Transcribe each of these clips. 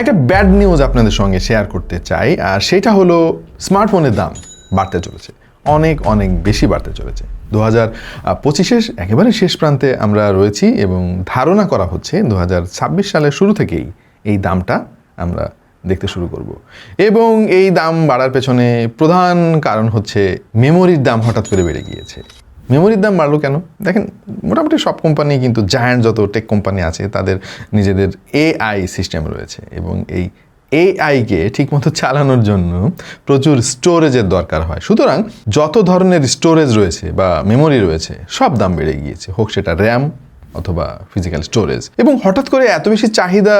একটা bad news আপনাদের সঙ্গে শেয়ার করতে চাই, আর সেটা হলো স্মার্টফোনের দাম বাড়তে চলেছে। অনেক অনেক বেশি বাড়তে চলেছে। দু হাজার পঁচিশের একেবারে শেষ প্রান্তে আমরা রয়েছি এবং ধারণা করা হচ্ছে দু হাজার ছাব্বিশ সালের শুরু থেকেই এই দামটা আমরা দেখতে শুরু করব। এবং এই দাম বাড়ার পেছনে প্রধান কারণ হচ্ছে মেমোরির দাম হঠাৎ করে বেড়ে গিয়েছে। মেমোরির দাম বাড়লো কেন? দেখেন, মোটামুটি সব কোম্পানি কিন্তু জায়ান্ট যত টেক কোম্পানি আছে, তাদের নিজেদের এআই সিস্টেম রয়েছে এবং এই এআইকে ঠিকমতো চালানোর জন্য প্রচুর স্টোরেজের দরকার হয়। সুতরাং যত ধরনের স্টোরেজ রয়েছে বা মেমোরি রয়েছে, সব দাম বেড়ে গিয়েছে। হোক সেটা র্যাম অথবা ফিজিক্যাল স্টোরেজ এবং হঠাৎ করে এত বেশি চাহিদা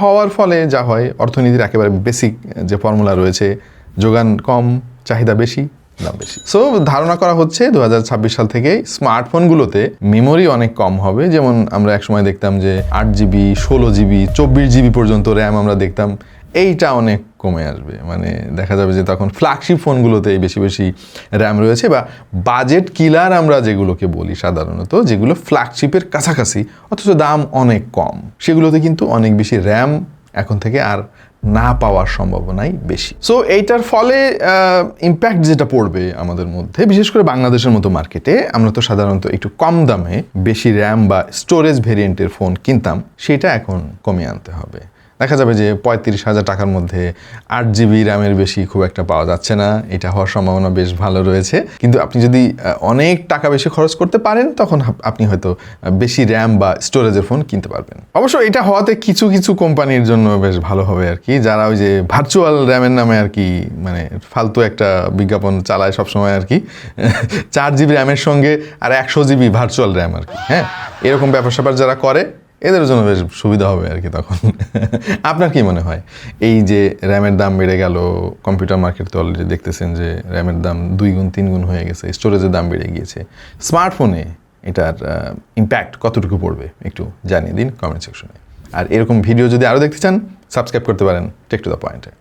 হওয়ার ফলে যা হয়, অর্থনীতির একেবারে বেসিক যে ফর্মুলা রয়েছে, যোগান কম, চাহিদা বেশি। দাম বেশি। সো ধারণা করা হচ্ছে দু হাজার ছাব্বিশ সাল থেকে স্মার্টফোনগুলোতে মেমোরি অনেক কম হবে। যেমন আমরা একসময় দেখতাম যে আট জিবি, ষোলো জিবি, চব্বিশ জিবি পর্যন্ত র্যাম আমরা দেখতাম। এইটা অনেক কমে আসবে। মানে দেখা যাবে যে তখন ফ্ল্যাগশিপ ফোনগুলোতে বেশি বেশি র্যাম রয়েছে বা বাজেট কিলার আমরা যেগুলোকে বলি সাধারণত, যেগুলো ফ্ল্যাগশিপের কাছাকাছি, অথচ দাম অনেক কম। সেগুলোতে কিন্তু অনেক বেশি র্যাম এখন থেকে আর না পাওয়ার সম্ভাবনাই বেশি। সো এইটার ফলে ইম্প্যাক্ট যেটা পড়বে আমাদের মধ্যে, বিশেষ করে বাংলাদেশের মতো মার্কেটে আমরা তো সাধারণত একটু কম দামে বেশি র্যাম বা স্টোরেজ ভেরিয়েন্টের ফোন কিনতাম, সেটা এখন কমিয়ে আনতে হবে। দেখা যাবে যে পঁয়ত্রিশ হাজার টাকার মধ্যে আট জিবি র্যামের বেশি খুব একটা পাওয়া যাচ্ছে না। এটা হওয়ার সম্ভাবনা বেশ ভালো রয়েছে। কিন্তু আপনি যদি অনেক টাকা বেশি খরচ করতে পারেন, তখন আপনি হয়তো বেশি র্যাম বা স্টোরেজের ফোন কিনতে পারবেন। অবশ্য এটা হওয়াতে কিছু কিছু কোম্পানির জন্য বেশ ভালো হবে আর কি। যারা ওই যে ভার্চুয়াল র্যামের নামে আর কি মানে ফালতু একটা বিজ্ঞাপন চালায় সবসময় আর কি, চার জিবি র্যামের সঙ্গে আর একশো জিবি ভার্চুয়াল র্যাম আর কি হ্যাঁ? এরকম ব্যাপার যারা করে এদের জন্য বেশ সুবিধা হবে আর কি তখন। আপনার কি মনে হয়? এই যে র্যামের দাম বেড়ে গেল, কম্পিউটার মার্কেট তো অলরেডি দেখতেছেন যে র্যামের দাম দুই গুণ, তিন গুণ হয়ে গেছে, স্টোরেজের দাম বেড়ে গিয়েছে। স্মার্টফোনে এটার ইম্প্যাক্ট কতটুকু পড়বে? একটু জানিয়ে দিন কমেন্ট সেকশনে আর এরকম ভিডিও যদি আরও দেখতে চান সাবস্ক্রাইব করতে পারেন টেক টু দ্য পয়েন্টে